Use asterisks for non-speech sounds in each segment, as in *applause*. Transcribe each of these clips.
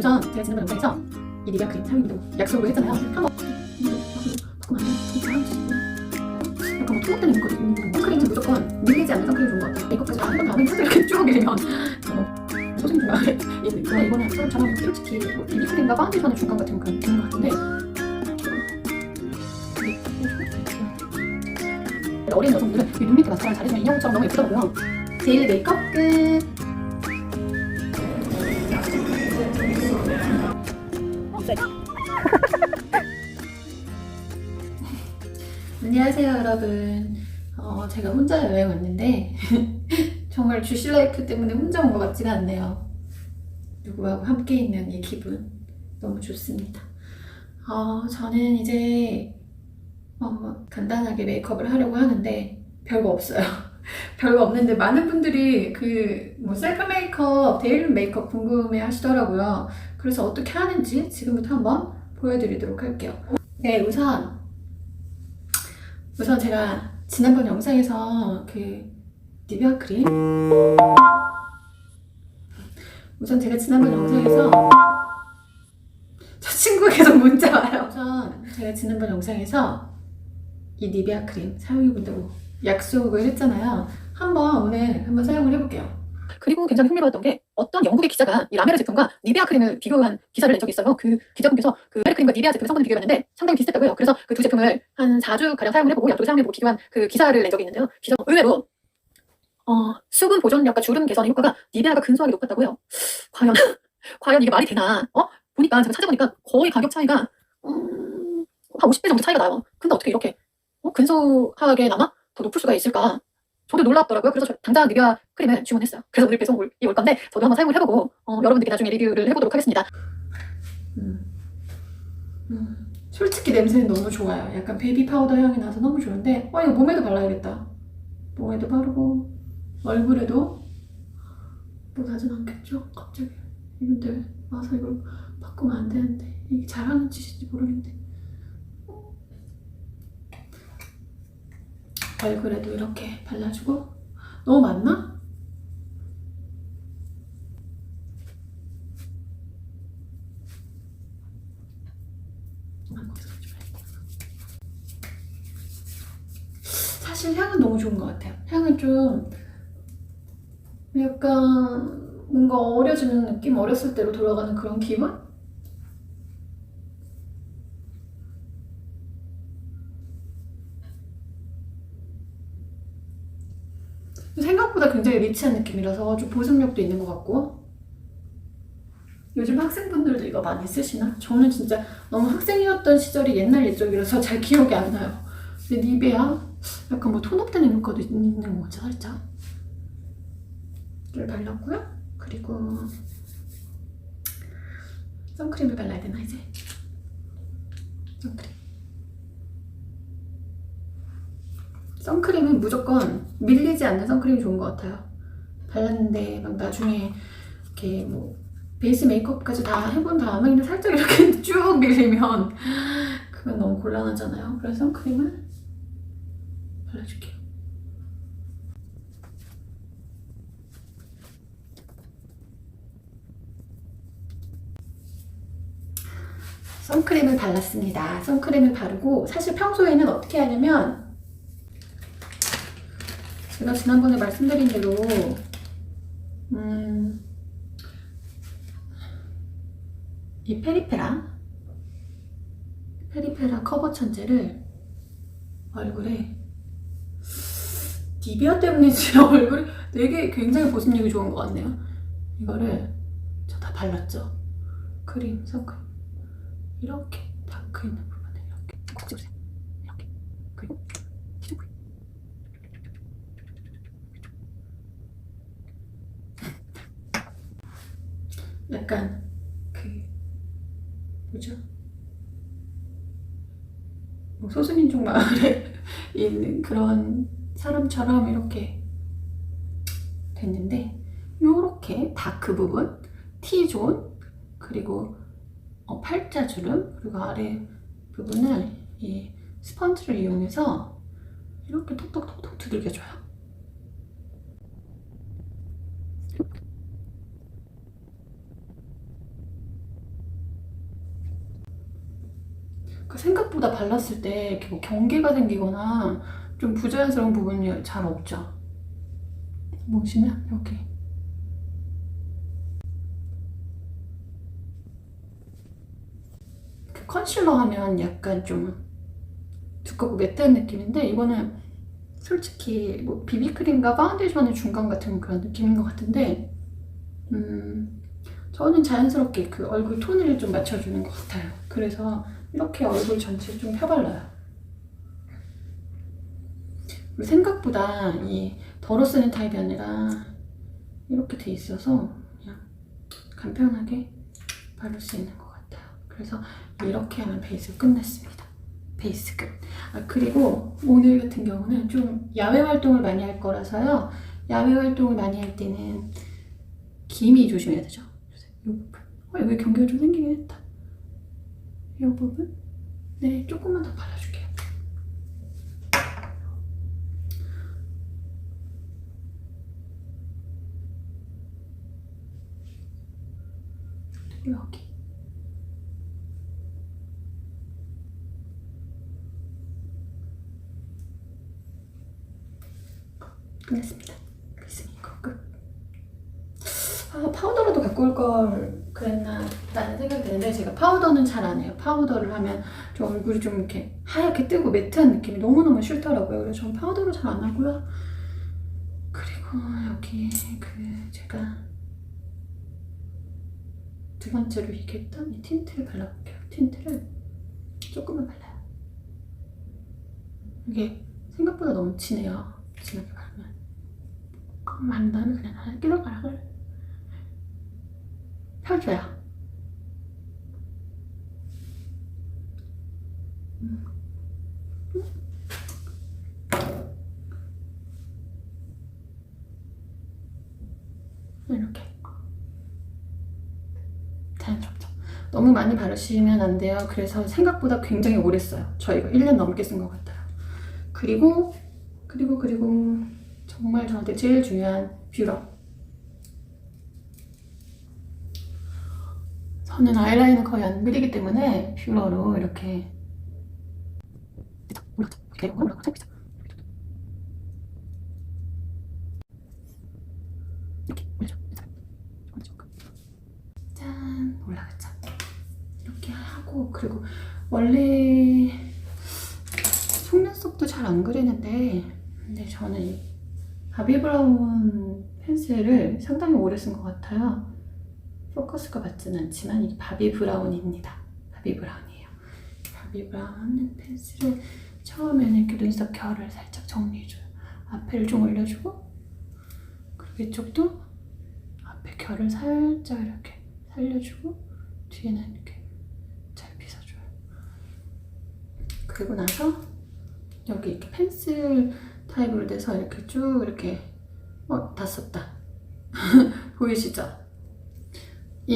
우선 제가 지난번 영상에서 이 니베아 크림 사용해도 약속을 했잖아요. 한번 바꾸면 안 돼. 이 사람 약간 뭐 통합되는 있거든요 선크림은 무조건 밀리지 않는 선크림 좋은 것 같아요. 메이크업까지 한번 다음에 살짝 이렇게 쭉 어, 소중 중간에 근데 이거는 처럼처럼 솔직히 뭐 비비크림과 파운데이션의 중간 같은 그런 느낌인 것 같은데 어린 여성분들은 이 눈 밑에 마스카라 잘해주면 인형처럼 너무 예쁘더라고요. 제일 메이크업 끝. 안녕하세요 여러분. 어, 제가 혼자 여행 왔는데 *laughs* 정말 주실 라이프 때문에 혼자 온 것 같지가 않네요. 누구하고 함께 있는 이 기분 너무 좋습니다. 어, 저는 이제 어, 간단하게 메이크업을 하려고 하는데 별거 없어요. *laughs* 별거 없는데 많은 분들이 그 뭐 셀프 메이크업, 데일리 메이크업 궁금해 하시더라고요. 그래서 어떻게 하는지 지금부터 한번 보여드리도록 할게요. 네, 우선 우선 제가 지난번 영상에서 그 니베아 크림 우선 제가 지난번 영상에서 저 친구가 계속 문자 와요. 우선 제가 지난번 영상에서 이 니베아 크림 사용해본다고 약속을 했잖아요. 한번 오늘 한번 사용을 해볼게요. 그리고 굉장히 흥미로웠던 게 어떤 영국의 기자가 이 라메르 제품과 니베아 크림을 비교한 기사를 낸 적이 있어요. 그 기자분께서 그 라메르 크림과 니베아 제품의 성분을 비교해봤는데 상당히 비슷했다고요. 그래서 그 두 제품을 한 4주 가량 사용을 해보고 약도 사용해보고 비교한 그 기사를 낸 적이 있는데요. 기사 의외로 어, 수분 보존력과 주름 개선의 효과가 니베아가 근소하게 높았다고요. 과연 *laughs* 과연 이게 말이 되나? 어? 보니까 제가 찾아보니까 거의 가격 차이가 음, 한 50배 정도 차이가 나요. 근데 어떻게 이렇게 어, 근소하게 나마 더 높을 수가 있을까? 저도 놀랍더라고요. 그래서 저 당장 니베아 크림을 주문했어요. 그래서 오늘 배송이 올 건데 저도 한번 사용을 해보고 어, 여러분들께 나중에 리뷰를 해보도록 하겠습니다. 음. 음, 솔직히 냄새는 너무 좋아요. 약간 베이비 파우더 향이 나서 너무 좋은데 어 이거 몸에도 발라야겠다. 몸에도 바르고 얼굴에도 뭐 나진 않겠죠? 갑자기 이분들 와서 이걸 바꾸면 안 되는데 이게 잘하는 짓인지 모르겠는 얼굴에도 이렇게 발라주고 너무 많나? 아. 사실 향은 너무 좋은 것 같아요. 향은 좀 약간 뭔가 어려지는 느낌? 어렸을 때로 돌아가는 그런 기분? 리치한 느낌이라서 좀 보습력도 있는 것 같고 요즘 학생분들도 이거 많이 쓰시나? 저는 진짜 너무 학생이었던 시절이 옛날 옛적이라서 잘 기억이 안 나요. 근데 니베아 약간 뭐 톤업되는 효과도 있는 것 같아 살짝. 를 발랐고요. 그리고 선크림을 발라야 되나 이제? 선크림. 선크림은 무조건 밀리지 않는 선크림이 좋은 것 같아요. 발랐는데 막 나중에 이렇게 뭐 베이스 메이크업까지 다 해본 다음에 살짝 이렇게 *laughs* 쭉 밀리면 그건 너무 곤란하잖아요. 그래서 선크림을 발라줄게요. 선크림을 발랐습니다. 선크림을 바르고 사실 평소에는 어떻게 하냐면 제가 지난번에 말씀드린 대로 음, 이 페리페라 페리페라 커버 천재를 얼굴에 디비아 때문인지 *laughs* 얼굴이 되게 굉장히 보습력이 좋은 것 같네요. 이거를 저 다 발랐죠. 크림, 선크림 이렇게 다크 있는 부분을 이렇게 콕 집으세요. 이렇게 그리고 약간 그 뭐죠? 뭐 소수민족 마을에 *laughs* 있는 그런 사람처럼 이렇게 됐는데 요렇게 다크 부분, T존 그리고 어, 팔자 주름 그리고 아래 부분을 이 스펀지를 이용해서 이렇게 톡톡톡톡 두들겨줘요. 생각보다 발랐을 때 뭐 경계가 생기거나 좀 부자연스러운 부분이 잘 없죠. 보시면 여기 그 컨실러 하면 약간 좀 두껍고 매트한 느낌인데 이거는 솔직히 뭐 비비크림과 파운데이션의 중간 같은 그런 느낌인 것 같은데 음 저는 자연스럽게 그 얼굴 톤을 좀 맞춰주는 것 같아요. 그래서 이렇게 얼굴 전체에 좀 펴발라요. 생각보다 이 덜어 쓰는 타입이 아니라 이렇게 돼 있어서 그냥 간편하게 바를 수 있는 것 같아요. 그래서 이렇게 하면 베이스 끝났습니다. 베이스 끝. 아, 그리고 오늘 같은 경우는 좀 야외 활동을 많이 할 거라서요. 야외 활동을 많이 할 때는 기미 조심해야 되죠. 이 부분. 어, 여기 경계가 좀 생기긴 했다. 이 부분. 네, 조금만 더 발라줄게요. 여기. 끝냈습니다. 그랬으니 이거 끝. 아, 파우더라도 갖고 올 걸 그랬나 라는 생각이 드는데 제가 파우더는 잘 안 해요. 파우더를 하면 좀 얼굴이 좀 이렇게 하얗게 뜨고 매트한 느낌이 너무너무 싫더라고요. 그래서 저는 파우더를 잘안 하고요. 그리고 여기 그 제가 두 번째로 얘기했던 이 틴트를 발라볼게요. 틴트를 조금만 발라요. 이게 생각보다 너무 진해요. 진하게 바르면. 만 다음에 그냥 하나 끼덕가락을 펴줘요. 음. 이렇게 자연스럽죠. 너무 많이 바르시면 안 돼요. 그래서 생각보다 굉장히 오래 써요. 저 이거 1년 넘게 쓴 것 같아요. 그리고 그리고 그리고 정말 저한테 제일 중요한 뷰러. 저는 아이라인을 거의 안 그리기 때문에 뷰러로 이렇게 짠 올라갔죠 이렇게 하고 그리고 원래 속눈썹도 잘 안 그리는데 근데 저는 이 바비 브라운 펜슬을 상당히 오래 쓴 것 같아요. 포커스가 맞진 않지만 이게 바비 브라운입니다. 바비 브라운이에요. 바비 브라운 펜슬을 처음에는 이렇게 눈썹 결을 살짝 정리해줘요. 앞에를 좀 올려주고 그리고 이쪽도 앞에 결을 살짝 이렇게 살려주고 뒤에는 이렇게 잘 빗어줘요. 그리고 나서 여기 이렇게 펜슬 타입으로 돼서 이렇게 쭉 이렇게 어, 다 썼다. *laughs* 보이시죠?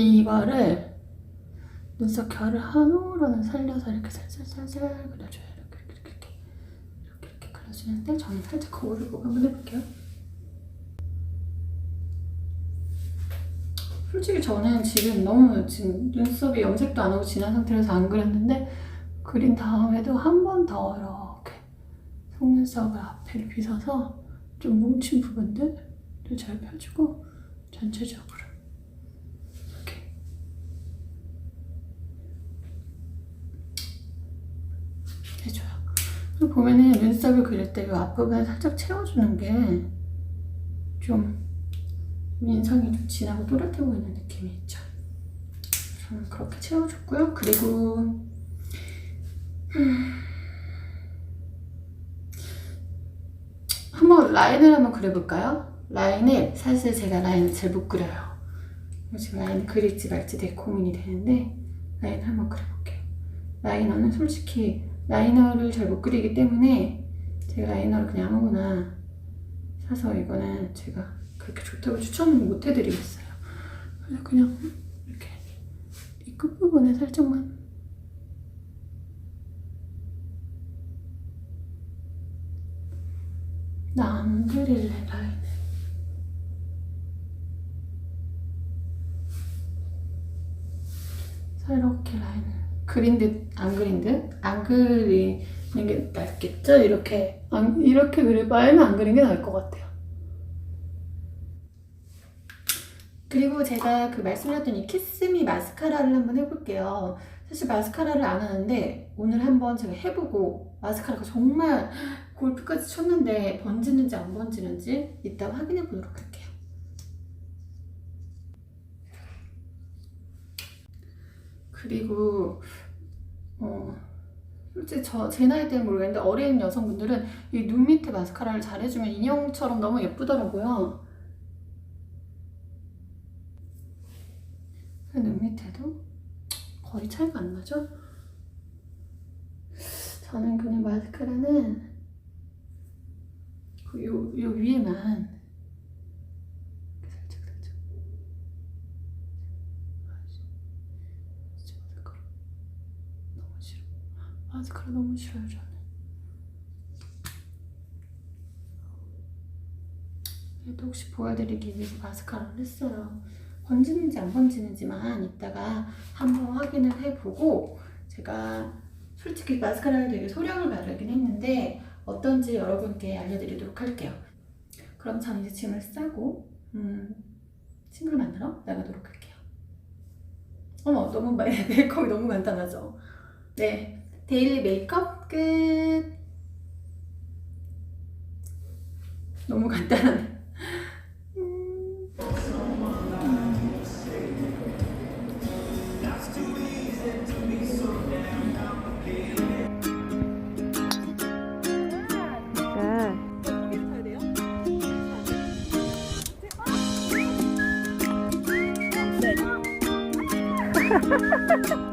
이거를 눈썹 결을 한우로는 살려서 이렇게 살살살살 그려줘요. 이렇게 이렇게 이렇게 이렇게 이렇게 그려주는데 저는 살짝 거울을 보고 한번 해볼게요. 솔직히 저는 지금 너무 지금 눈썹이 염색도 안 하고 진한 상태라서 안 그렸는데 그린 다음에도 한 번 더 이렇게 속눈썹을 앞에를 빗어서 좀 뭉친 부분들을 잘 펴주고 전체적으로 이렇게 해줘요. 보면은 눈썹을 그릴 때 이 앞부분을 살짝 채워주는 게 좀 인상이 좀 진하고 또렷해 보이는 느낌이 있죠. 저는 그렇게 채워줬고요. 그리고 음, 한번 라인을 한번 그려볼까요? 라인을 사실 제가 라인을 잘 못 그려요. 지금 라인 그릴지 말지 되게 고민이 되는데 라인 한번 그려볼게요. 라이너는 솔직히 라이너를 잘 못 그리기 때문에 제가 라이너를 그냥 아무거나 사서 이거는 제가 그렇게 좋다고 추천을 못 해드리겠어요. 그래서 그냥 이렇게 이 끝부분에 살짝만. 나 안 그릴래 라인을. 이렇게 라인을 그린 듯 안 그린 듯 안 그리는 게 낫겠죠? 이렇게 안, 이렇게 바에는 안 그리는 게 나을 것 같아요. 그리고 제가 그 말씀드렸던 이 키스미 마스카라를 한번 해볼게요. 사실 마스카라를 안 하는데 오늘 한번 제가 해보고 마스카라가 정말 골프까지 쳤는데 번지는지 안 번지는지 이따 확인해 보도록 할게요. 그리고 어 솔직히 저 제 나이 때는 모르겠는데 어린 여성분들은 이 눈 밑에 마스카라를 잘 해주면 인형처럼 너무 예쁘더라고요. 그눈 밑에도 거의 차이가 안 나죠? 저는 그냥 마스카라는 그 요, 요 위에만 살짝 살짝 진짜 마스카라 너무 싫어 마스카라 너무 싫어요 저는 그래도 혹시 보여드리기 위해서 마스카라를 했어요 번지는지 안 번지는지만 이따가 한번 확인을 해보고 제가 솔직히 마스카라를 되게 소량을 바르긴 했는데 어떤지 여러분께 알려드리도록 할게요. 그럼 저는 이제 짐을 싸고 음, 친구를 만나러 나가도록 할게요. 어머 너무 많 메이크업이 *laughs* 너무 간단하죠? 네 데일리 메이크업 끝. 너무 간단하네. *laughs* 네.